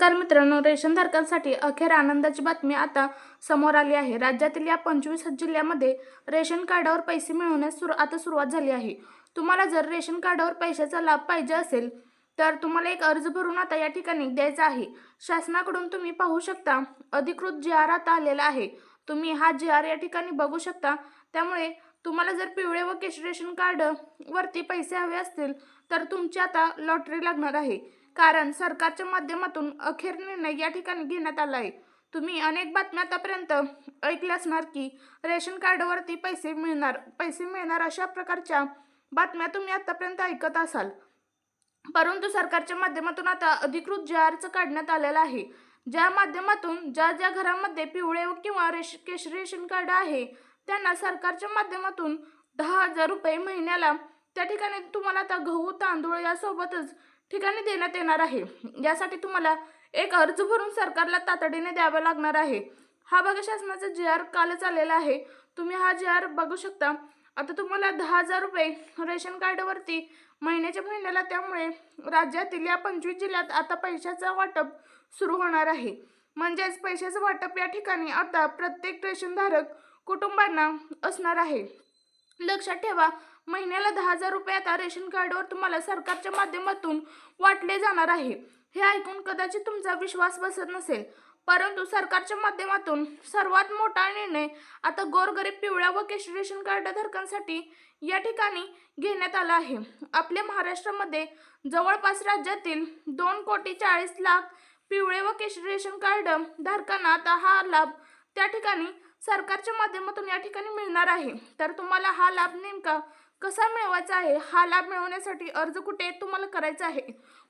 नमस्कार मित्रांनो रेशनधारकांसाठी अखेर आनंदाची बातमी आता समोर आली आहे. राज्यातील या पंचवीस जिल्ह्यामध्ये रेशन कार्डावर पैसे मिळवण्यास सुरू आता सुरुवात झाली आहे. तुम्हाला जर रेशन कार्डावर पैशाचा लाभ पाहिजे असेल तर तुम्हाला एक अर्ज भरून आता या ठिकाणी द्यायचा आहे. शासनाकडून तुम्ही पाहू शकता अधिकृत जी आर आता आलेला आहे. तुम्ही हा जी आर या ठिकाणी बघू शकता. त्यामुळे तुम्हाला जर पिवळे व केश रेशन कार्ड वरती पैसे हवे असतील तर तुमची आता लॉटरी लागणार आहे. कारण सरकारच्या माध्यमातून अखेर निर्णय या ठिकाणी घेण्यात आला आहे. तुम्ही अनेक बातम्या आतापर्यंत ऐकल्या असणार की रेशन कार्डवरती पैसे मिळणार पैसे मिळणार अशा प्रकारच्या बातम्या तुम्ही आतापर्यंत ऐकत असाल. परंतु सरकारच्या माध्यमातून आता अधिकृत जे अर्ज काढण्यात आलेला आहे ज्या माध्यमातून ज्या ज्या घरामध्ये पिवळे किंवा रेश केश रेशन कार्ड आहे त्यांना सरकारच्या माध्यमातून दहा हजार रुपये महिन्याला त्या ठिकाणी तुम्हाला आता गहू तांदूळ यासोबतच ठिकाणी देण्यात येणार आहे. यासाठी तुम्हाला एक अर्ज भरून सरकारला तातडीने द्यावा लागणार आहे. हा बघा शासनाचा जी आर कालच आलेला आहे. तुम्ही हा जी आर बघू शकता. आता तुम्हाला दहा हजार रुपये रेशन कार्डवरती महिन्याच्या महिन्याला त्यामुळे राज्यातील या पंचवीस जिल्ह्यात आता पैशाचं वाटप सुरू होणार आहे. म्हणजेच पैशाचं वाटप या ठिकाणी आता प्रत्येक रेशनधारक कुटुंबांना असणार आहे. लक्षात ठेवा महिन्याला दहा हजार रुपये आता रेशन कार्डवर तुम्हाला सरकारच्या माध्यमातून वाटले जाणार आहे. हे ऐकून कदाचित तुमचा विश्वास बसत नसेल. परंतु सरकारच्या माध्यमातून सर्वात मोठा निर्णय आता गोरगरीब पिवळ्या व केशरी रेशन कार्ड धारकांसाठी या ठिकाणी घेण्यात आला आहे. आपल्या महाराष्ट्रामध्ये जवळपास राज्यातील दोन कोटी चाळीस लाख पिवळे व केशरी रेशन कार्ड धारकांना आता हा लाभ त्या ठिकाणी सरकारच्या माध्यमातून या ठिकाणी मिळणार आहे. तर तुम्हाला हा लाभ नेमका कसा मिळवायचा आहे? हा लाभ मिळवण्यासाठी अर्ज कुठे तुम्हाला करायचा आहे?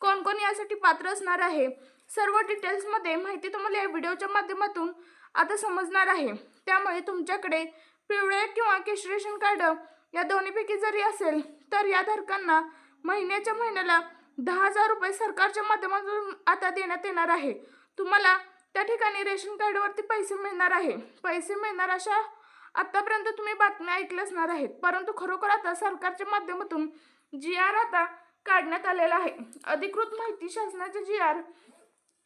कोण कोण यासाठी पात्र असणार आहे? सर्व डिटेल्समध्ये माहिती तुम्हाला या व्हिडिओच्या माध्यमातून आता समजणार आहे. त्यामुळे तुमच्याकडे पिवळे किंवा केशरी रेशन कार्ड या दोन्हीपैकी जरी असेल तर या धारकांना महिन्याच्या महिन्याला दहा हजार रुपये सरकारच्या माध्यमातून आता देण्यात येणार आहे. तुम्हाला त्या ठिकाणी रेशन कार्डवरती पैसे मिळणार आहे. पैसे मिळणार अशा आतापर्यंत तुम्ही बातम्या ऐकल्या असणार आहेत. परंतु खरोखर आता सरकारच्या माध्यमातून जी आर आता काढण्यात आलेला आहे. अधिकृत माहिती शासनाच्या जी आर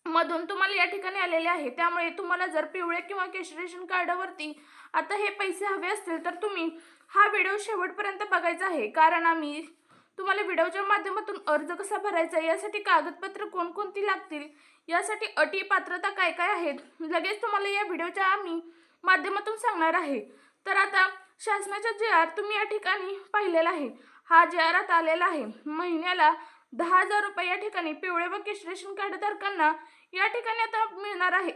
मधून तुम्हाला या ठिकाणी आलेले आहे. त्यामुळे तुम्हाला जर पिवळे किंवा केशरी रेशन कार्डावरती आता हे पैसे हवे असतील तर तुम्ही हा व्हिडिओ शेवटपर्यंत बघायचा आहे. कारण आम्ही तुम्हाला व्हिडिओच्या माध्यमातून अर्ज कसा भरायचा यासाठी कागदपत्र कोणकोणती लागतील यासाठी अटी पात्रता काय काय आहेत लगेच तुम्हाला या व्हिडिओच्या आम्ही माध्यमातून सांगणार आहे. तर आता शासनाचा जे आर तुम्ही या ठिकाणी पाहिलेला आहे हा जे आर आता आलेला आहे महिन्याला दहा हजार रुपये या ठिकाणी पिवळे व केश रेशन कार्डधारकांना या ठिकाणी आता मिळणार आहे.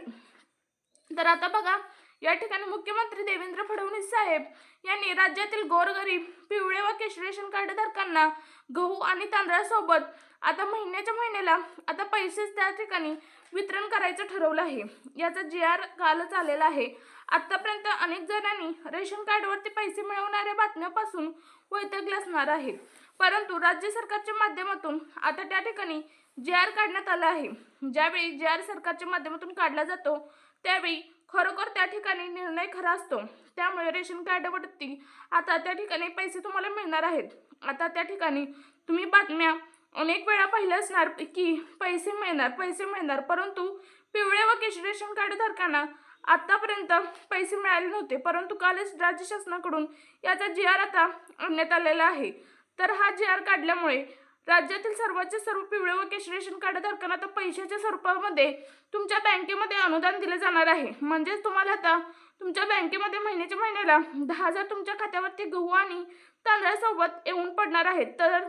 तर आता बघा या ठिकाणी मुख्यमंत्री देवेंद्र फडणवीस साहेब यांनी राज्यातील गोरगरीब पिवळे व केश रेशन कार्डधारकांना गहू आणि तांदळासोबत आता महिन्याच्या महिन्याला आता पैसेच त्या ठिकाणी वितरण करायचं ठरवलं आहे. याचा जी आर कालच आलेला आहे. आतापर्यंत अनेक जणांनी रेशन कार्डवरती पैसे मिळवणाऱ्या बातम्यापासून वैतगले असणार आहे. परंतु राज्य सरकारच्या माध्यमातून आता त्या ठिकाणी जे आर काढण्यात आला आहे. ज्यावेळी जे आर सरकारच्या माध्यमातून काढला जातो त्यावेळी खरोखर त्या ठिकाणी निर्णय खरा असतो. त्यामुळे रेशन कार्डवरती आता त्या ठिकाणी पैसे तुम्हाला मिळणार आहेत. आता त्या ठिकाणी तुम्ही बातम्या अनेक वेळा पाहिलं असणार की पैसे मिळणार पैसे मिळणार. परंतु पिवळे व केश रेशन कार्ड धारकांना आतापर्यंत पैसे मिळाले नव्हते परंतु कालच राज्य शासनाकडून याचा जी आर आता आणण्यात आलेला आहे. तर हा जी आर काढल्यामुळे राज्यातील सर्वांचे सर्व पिवळे व केश रेशन कार्डधारकांना आता पैशाच्या स्वरूपामध्ये तुमच्या बँकेमध्ये अनुदान दिले जाणार आहे. म्हणजेच तुम्हाला आता तुमच्या बँकेमध्ये महिन्याच्या महिन्याला दहा हजार तुमच्या खात्यावरती गहू आणि तांदळासोबत येऊन पडणार आहेत. तर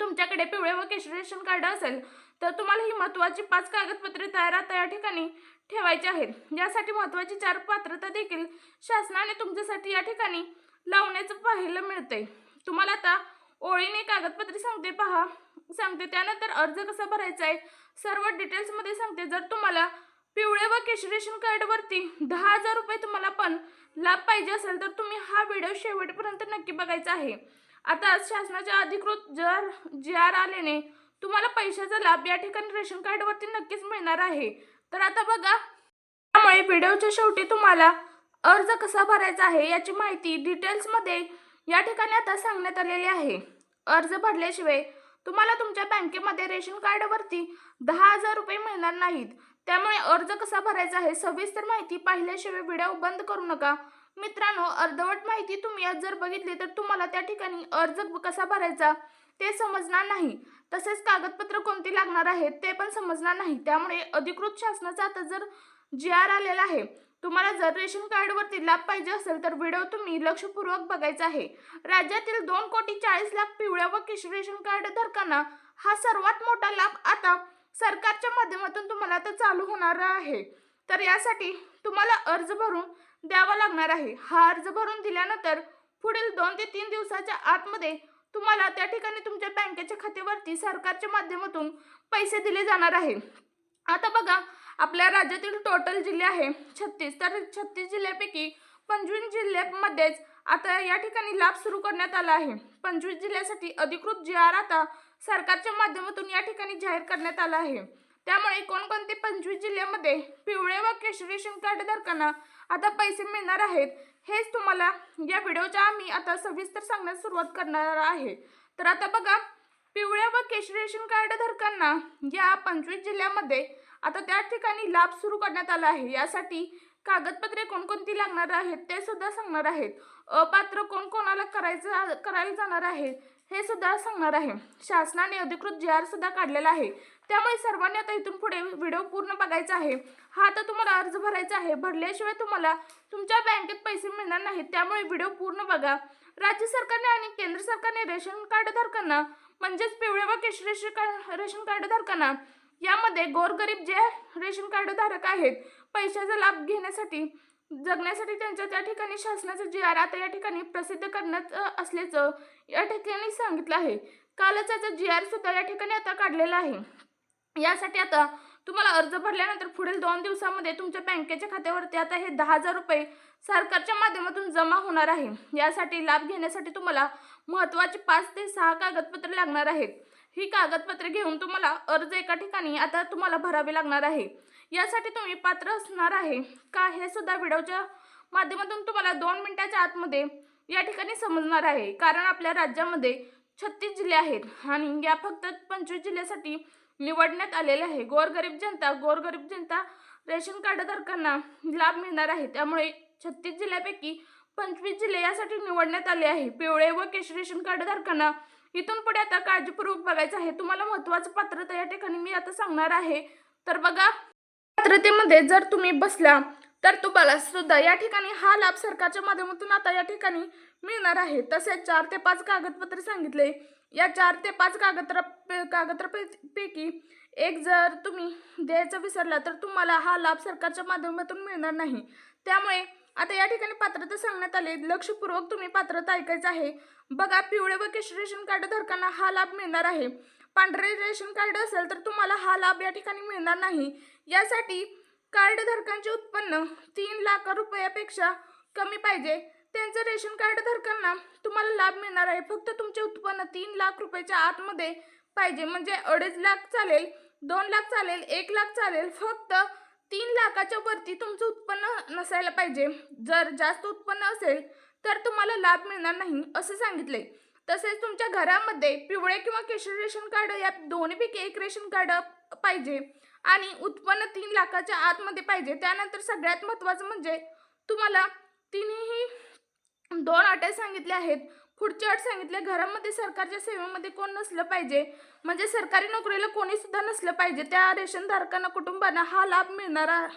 तुमच्याकडे पिवळे व केश रेशन कार्ड असेल तर तुम्हाला ही महत्त्वाची पाच कागदपत्रे तयार आता या ठिकाणी ठेवायचे आहेत. यासाठी महत्त्वाची चार पात्रता देखील शासनाने तुमच्यासाठी या ठिकाणी लावण्याचं पाहायला मिळतंय. तुम्हाला आता ओळीने कागदपत्रे सांगते पहा. सांगते त्यानंतर अर्ज कसा भरायचा आहे? सर्व डिटेल्समध्ये सांगते. जर तुम्हाला पिवळे व केशरी रेशन कार्डवरती दहा हजार रुपये तुम्हाला पण लाभ पाहिजे असेल तर तुम्ही हा व्हिडिओ शेवटपर्यंत नक्की बघायचा आहे. आता शासनाच्या अधिकृत जर जी आर आल्याने तुम्हाला पैशाचा लाभ या ठिकाणी रेशन कार्डवरती नक्कीच मिळणार आहे. तर आता बघा त्यामुळे व्हिडिओच्या शेवटी तुम्हाला अर्ज कसा भरायचा आहे याची माहिती डिटेल्समध्ये या ठिकाणी आता सांगण्यात आलेली आहे. अर्ज भरल्याशिवाय तुम्हाला तुमच्या बँकेमध्ये रेशन कार्डवरती दहा हजार रुपये मिळणार नाहीत. त्यामुळे अर्ज कसा भरायचा आहे सविस्तर माहिती पाहिल्याशिवाय व्हिडिओ बंद करू नका. मित्रांनो अर्धवट माहिती तुम्ही आज जर बघितली तर तुम्हाला त्या ठिकाणी अर्ज कसा भरायचा ते समजणार नाही. तसेच कागदपत्र कोणती लागणार आहेत ते पण समजणार नाही. त्यामुळे अधिकृत शासनाचा आता जर जी आर आलेला आहे तुम्हाला जर रेशन कार्डवरती लाभ पाहिजे असेल तर व्हिडिओ तुम्ही लक्षपूर्वक बघायचा आहे. राज्यातील दोन कोटी चाळीस लाख पिवळ्या व किशोर रेशन कार्ड धारकांना हा सर्वात मोठा लाभ आता सरकारच्या माध्यमातून तुम्हाला आता चालू होणार आहे. तर यासाठी तुम्हाला अर्ज भरून द्यावा लागणार आहे. हा अर्ज भरून दिल्यानंतर पुढील दोन ते तीन दिवसाच्या आतमध्ये तुम्हाला त्या ठिकाणी तुमच्या बँकेच्या खात्यावरती सरकारच्या माध्यमातून पैसे दिले जाणार आहे. आता बघा आपल्या राज्यातील टोटल जिल्हे आहे छत्तीस. तर छत्तीस जिल्ह्यापैकी पंचवीस जिल्ह्यामध्येच आता या ठिकाणी लाभ सुरू करण्यात आला आहे. पंचवीस जिल्ह्यासाठी अधिकृत जी आर आता सरकारच्या माध्यमातून या ठिकाणी जाहीर करण्यात आला आहे. त्यामुळे कोणकोणते पंचवीस जिल्ह्यामध्ये पिवळे व केशरी रेशन कार्डधारकांना आता पैसे मिळणार आहेत हेच तुम्हाला या व्हिडिओच्या आम्ही आता सविस्तर सांगण्यास सुरुवात करणार आहे. तर आता बघा पिवळ्या व केशरी रेशन कार्ड धारकांना या पंचवीस जिल्ह्यामध्ये आता त्या ठिकाणी लाभ सुरू करण्यात आला आहे. यासाठी कागदपत्रे कोणकोणती लागणार आहेत ते सुद्धा सांगणार आहेत. अपात्र कोण कोणाला करायचं करायला जाणार आहे हे सुद्धा सांगणार आहे. शासनाने अधिकृत जी आर सुद्धा काढलेला आहे. त्यामुळे सर्वांनी आता इथून पुढे व्हिडिओ पूर्ण बघायचा आहे. हा आता तुम्हाला अर्ज भरायचा आहे. भरल्याशिवाय तुम्हाला तुमच्या बँकेत पैसे मिळणार नाहीत. त्यामुळे व्हिडिओ पूर्ण बघा. राज्य सरकारने आणि केंद्र सरकारने रेशन कार्ड धारकांना म्हणजेच पिवळे व केशरी रेशन कार्डधारकांना रेशन कार्ड धारकांना यामध्ये गोरगरीब जे रेशन कार्डधारक आहेत पैशाचा लाभ घेण्यासाठी जगण्यासाठी त्यांच्या त्या ठिकाणी शासनाचं जी आर आता या ठिकाणी प्रसिद्ध करण्यात असल्याचं या ठिकाणी सांगितलं आहे. कालच त्याचा जी आर सुद्धा या ठिकाणी आता काढलेला आहे. यासाठी आता तुम्हाला अर्ज भरल्यानंतर पुढील दोन दिवसामध्ये तुमच्या बँकेच्या खात्यावरती आता हे दहा हजार रुपये सरकारच्या माध्यमातून जमा होणार आहे. यासाठी लाभ घेण्यासाठी तुम्हाला महत्त्वाचे पाच ते सहा कागदपत्रे लागणार आहेत. ही कागदपत्रे घेऊन तुम्हाला अर्ज एका ठिकाणी आता तुम्हाला भरावे लागणार आहे. यासाठी तुम्ही पात्र असणार आहे का हे सुद्धा व्हिडिओच्या माध्यमातून तुम्हाला दोन मिनिटाच्या आतमध्ये या ठिकाणी समजणार आहे. कारण आपल्या राज्यामध्ये छत्तीस जिल्हे आहेत आणि या फक्त पंचवीस जिल्ह्यासाठी निवडण्यात आलेले आहे. गोरगरीब जनता गोरगरीब जनता रेशन कार्डधारकांना लाभ मिळणार आहे. त्यामुळे छत्तीस जिल्ह्यापैकी पंचवीस जिल्हे यासाठी निवडण्यात आले आहे. पिवळे व केशरी रेशन कार्डधारकांना इथून पुढे आता काळजीपूर्वक बघायचं आहे. तुम्हाला महत्त्वाचं पात्रता या ठिकाणी मी आता सांगणार आहे. तर बघा पात्रतेमध्ये जर तुम्ही बसला तर तुम्हाला सुद्धा या ठिकाणी हा लाभ सरकारच्या माध्यमातून आता या ठिकाणी मिळणार आहे. तसेच चार ते पाच कागदपत्रे सांगितले. या चार ते पाच कागदपत्र पैकी एक जर तुम्ही द्यायचं विसरला तर तुम्हाला हा लाभ सरकारच्या माध्यमातून मिळणार नाही. त्यामुळे आता या ठिकाणी पात्रता सांगण्यात आले. लक्षपूर्वक तुम्ही पात्रता ऐकायचं आहे. बघा पिवळे व केशरी रेशन कार्ड धारकांना हा लाभ मिळणार आहे. पांढरे रेशन कार्ड असेल तर तुम्हाला हा लाभ या ठिकाणी मिळणार नाही. यासाठी कार्ड धारकांचे उत्पन्न तीन लाख रुपयापेक्षा कमी पाहिजे. त्यांचं रेशन कार्ड धारकांना तुम्हाला लाभ मिळणार आहे. फक्त तुमचे उत्पन्न तीन लाख रुपयाच्या आतमध्ये पाहिजे. म्हणजे अडीच लाख चालेल दोन लाख चालेल एक लाख चालेल. फक्त तीन लाखाच्या वरती तुमचं उत्पन्न नसायला पाहिजे. जर जास्त उत्पन्न असेल तर तुम्हाला लाभ मिळणार नाही असं सांगितले तसेच तुमच्या घरामध्ये पिवळे किंवा केशरी रेशन कार्ड या दोन्हीपैकी एक रेशन कार्ड पाहिजे आणि उत्पन्न तीन लाखाच्या आतमध्ये पाहिजे. त्यानंतर सगळ्यात महत्त्वाचं म्हणजे तुम्हाला तिन्ही दोन अटी सांगितल्या आहेत. पुढची अट सांगितले घरामध्ये सरकारच्या सेवेमध्ये कोण नसलं पाहिजे? म्हणजे सरकारी नोकरीला कोणीसुद्धा नसलं पाहिजे. त्या रेशनधारकांना कुटुंबांना हा लाभ मिळणार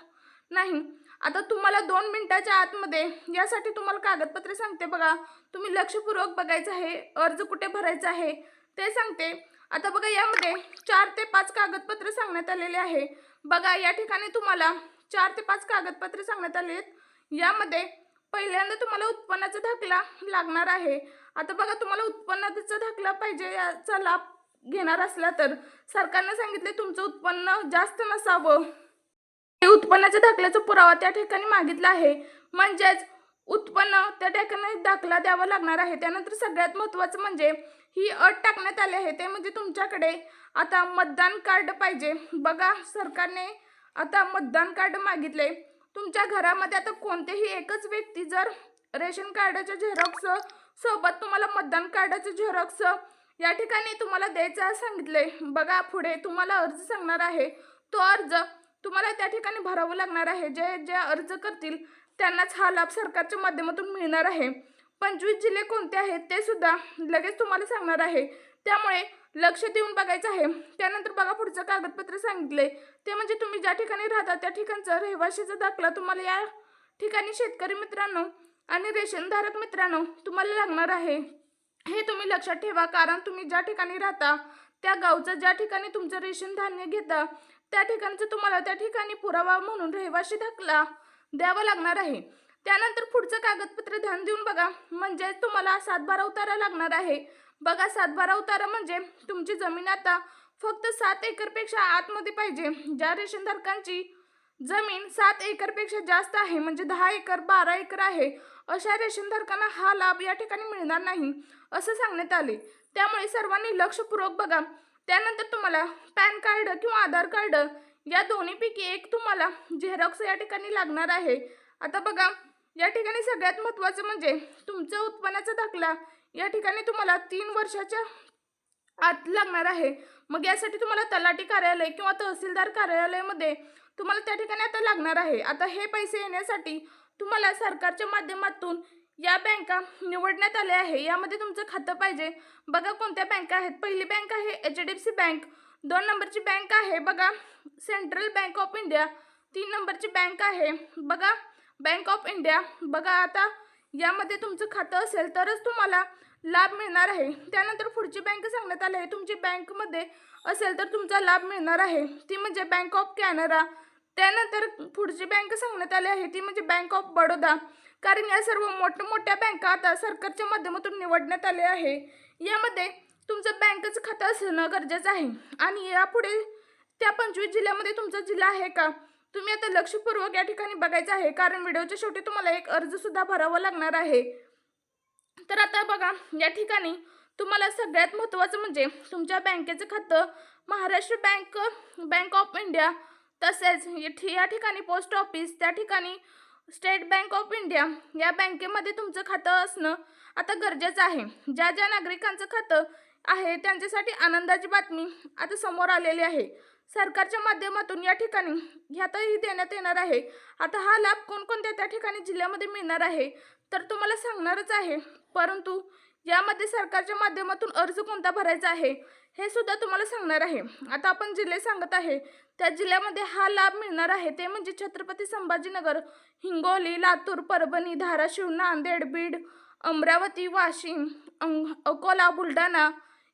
नाही. आता तुम्हाला दोन मिनटाच्या आतमध्ये यासाठी तुम्हाला कागदपत्रे सांगते बघा. तुम्ही लक्षपूर्वक बघायचं आहे अर्ज कुठे भरायचा आहे ते सांगते. आता बघा यामध्ये चार ते पाच कागदपत्रं सांगण्यात आलेले आहे. बघा या ठिकाणी तुम्हाला चार ते पाच कागदपत्रे सांगण्यात आले आहेत. यामध्ये पहिल्यांदा तुम्हाला उत्पन्नाचा दाखला लागणार आहे. आता बघा तुम्हाला उत्पन्नाचा दाखला पाहिजे याचा लाभ घेणार असला तर. सरकारने सांगितले तुमचं उत्पन्न जास्त नसावं. हे उत्पन्नाच्या दाखल्याचा पुरावा त्या ठिकाणी मागितला आहे. म्हणजेच उत्पन्न त्या ठिकाणी दाखला द्यावा लागणार आहे. त्यानंतर सगळ्यात महत्त्वाचं म्हणजे ही अट टाकण्यात आली आहे. ते म्हणजे तुमच्याकडे आता मतदान कार्ड पाहिजे. बघा सरकारने आता मतदान कार्ड मागितले. तुमच्या घरामध्ये आता कोणतेही एकच व्यक्ती जर रेशन कार्डाच्या झेरॉक्स सोबत तुम्हाला मतदान कार्डाचं झेरॉक्स या ठिकाणी तुम्हाला द्यायचं सांगितले बघा पुढे तुम्हाला अर्ज सांगणार आहे. तो अर्ज तुम्हाला त्या ठिकाणी भरावं लागणार आहे. जे जे अर्ज करतील त्यांनाच हा लाभ सरकारच्या माध्यमातून मिळणार आहे. पंचवीस जिल्हे कोणते आहेत ते सुद्धा लगेच तुम्हाला सांगणार आहे. त्यामुळे लक्ष देऊन बघायचं आहे. त्यानंतर बघा पुढचं कागदपत्र सांगितले ते म्हणजे तुम्ही ज्या ठिकाणी राहता त्या ठिकाणचा रहिवाशीचा दाखला तुम्हाला या ठिकाणी शेतकरी मित्रांनो आणि रेशनधारक मित्रांनो तुम्हाला लागणार आहे. हे तुम्ही लक्षात ठेवा. कारण तुम्ही ज्या ठिकाणी राहता त्या गावचं ज्या ठिकाणी तुमचं रेशन धान्य घेता त्या ठिकाणचं तुम्हाला त्या ठिकाणी पुरावा म्हणून रहिवाशी दाखला द्यावा लागणार आहे. त्यानंतर पुढचं कागदपत्र ध्यान देऊन बघा. म्हणजे तुम्हाला सातबारा उतारा लागणार आहे. बघा सातबारा उतारा म्हणजे तुमची जमीन आता फक्त सात एकरपेक्षा आतमध्ये पाहिजे. ज्या रेशनधारकांची जमीन सात एकरपेक्षा जास्त आहे म्हणजे दहा एकर बारा एकर आहे अशा रेशनधारकांना हा लाभ या ठिकाणी मिळणार नाही असं सांगण्यात आले. त्यामुळे सर्वांनी लक्षपूर्वक बघा. त्यानंतर तुम्हाला पॅन कार्ड किंवा आधार कार्ड या दोन्हीपैकी एक तुम्हाला झेरॉक्स या ठिकाणी लागणार आहे. आता बघा या ठिकाणी सगळ्यात महत्त्वाचं म्हणजे तुमचं उत्पन्नाचा दाखला या ठिकाणी तुम्हाला तीन वर्षाच्या आत लागणार आहे. मग यासाठी तुम्हाला तलाठी कार्यालय किंवा तहसीलदार कार्यालयामध्ये तुम्हाला त्या ठिकाणी आता लागणार आहे. आता हे पैसे येण्यासाठी तुम्हाला सरकारच्या माध्यमातून या बँका निवडण्यात आल्या आहे. यामध्ये तुमचं खातं पाहिजे. बघा कोणत्या बँका आहेत. पहिली बँक आहे H D F C bank. दोन नंबरची बँक आहे बघा सेंट्रल बँक ऑफ इंडिया. तीन नंबरची बँक आहे बघा बँक ऑफ इंडिया. बघा आता यामध्ये तुमचं खातं असेल तरच तुम्हाला लाभ मिळणार आहे. त्यानंतर पुढची बँक सांगण्यात आली आहे. तुमची बँकमध्ये असेल तर तुमचा लाभ मिळणार आहे. ती म्हणजे बँक ऑफ कॅनरा. त्यानंतर पुढची बँक सांगण्यात आली आहे. ती म्हणजे बँक ऑफ बडोदा. कारण या सर्व मोठमोठ्या बँका आता सरकारच्या माध्यमातून निवडण्यात आले आहे. यामध्ये तुमचं बँकेचं खातं असणं गरजेचं आहे. आणि यापुढे त्या पंचवीस जिल्ह्यामध्ये तुमचा जिल्हा आहे का? तुम्ही आता लक्षपूर्वक या ठिकाणी बघायचं आहे. कारण व्हिडिओच्या शेवटी तुम्हाला एक अर्जसुद्धा भरावा लागणार आहे. तर आता बघा या ठिकाणी तुम्हाला सगळ्यात महत्त्वाचं म्हणजे तुमच्या बँकेचं खातं Maharashtra bank bank of India तसेच या या ठिकाणी पोस्ट ऑफिस त्या ठिकाणी स्टेट बँक ऑफ इंडिया या बँकेमध्ये तुमचं खातं असणं आता गरजेचं आहे. ज्या ज्या नागरिकांचं खातं आहे त्यांच्यासाठी आनंदाची बातमी आता समोर आलेली आहे. सरकारच्या माध्यमातून या ठिकाणी ह्यातही देण्यात येणार आहे. आता हा लाभ कोणकोणत्या त्या ठिकाणी जिल्ह्यामध्ये मिळणार आहे तर तुम्हाला सांगणारच आहे. परंतु यामध्ये सरकारच्या माध्यमातून अर्ज कोणता भरायचा आहे हे सुद्धा तुम्हाला सांगणार आहे. आता आपण जिल्हे सांगत आहे त्या जिल्ह्यामध्ये हा लाभ मिळणार आहे ते म्हणजे छत्रपती संभाजीनगर हिंगोली लातूर परभणी धाराशिव नांदेड बीड अमरावती वाशिम अकोला बुलढाणा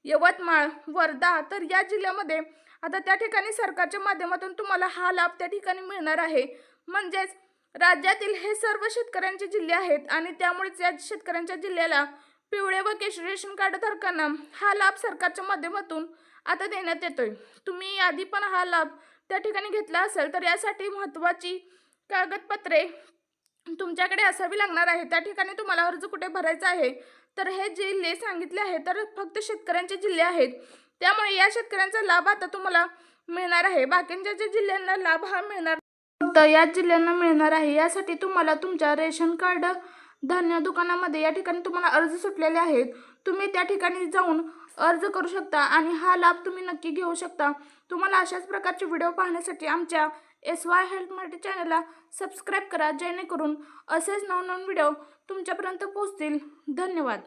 यवतमाळ वर्धा तर या जिल्ह्यामध्ये आता त्या ठिकाणी सरकारच्या माध्यमातून तुम्हाला हा लाभ त्या ठिकाणी मिळणार आहे. म्हणजेच राज्यातील हे सर्व शेतकऱ्यांचे जिल्हे आहेत आणि त्यामुळेच या शेतकऱ्यांच्या जिल्ह्याला पिवळे व केशरी रेशन कार्ड धारकांना हा लाभ सरकारच्या माध्यमातून आता देण्यात येतोय. तुम्ही आधी पण हा लाभ त्या ठिकाणी घेतला असेल तर यासाठी महत्त्वाची कागदपत्रे तुमच्याकडे असावी लागणार आहे. त्या ठिकाणी तुम्हाला अर्ज कुठे भरायचा आहे तर हे जिल्हे सांगितले आहे तर फक्त शेतकऱ्यांचे जिल्हे आहेत. त्यामुळे या शेतकऱ्यांचा लाभ आता तुम्हाला मिळणार आहे. बाकीच्या ज्या जिल्ह्यांना लाभ हा मिळणार फक्त याच जिल्ह्यांना मिळणार आहे. यासाठी तुम्हाला तुमच्या रेशन कार्ड धान्य दुकानामध्ये या ठिकाणी तुम्हाला अर्ज सुटलेले आहेत. तुम्ही त्या ठिकाणी जाऊन अर्ज करू शकता आणि हा लाभ तुम्ही नक्की घेऊ शकता. तुम्हाला अशाच प्रकारचे व्हिडिओ पाहण्यासाठी आमच्या एस वाय हेल्थ मराठी चॅनलला सबस्क्राईब करा जेणेकरून असेच नवनवीन व्हिडिओ तुमच्यापर्यंत पोहोचतील. धन्यवाद.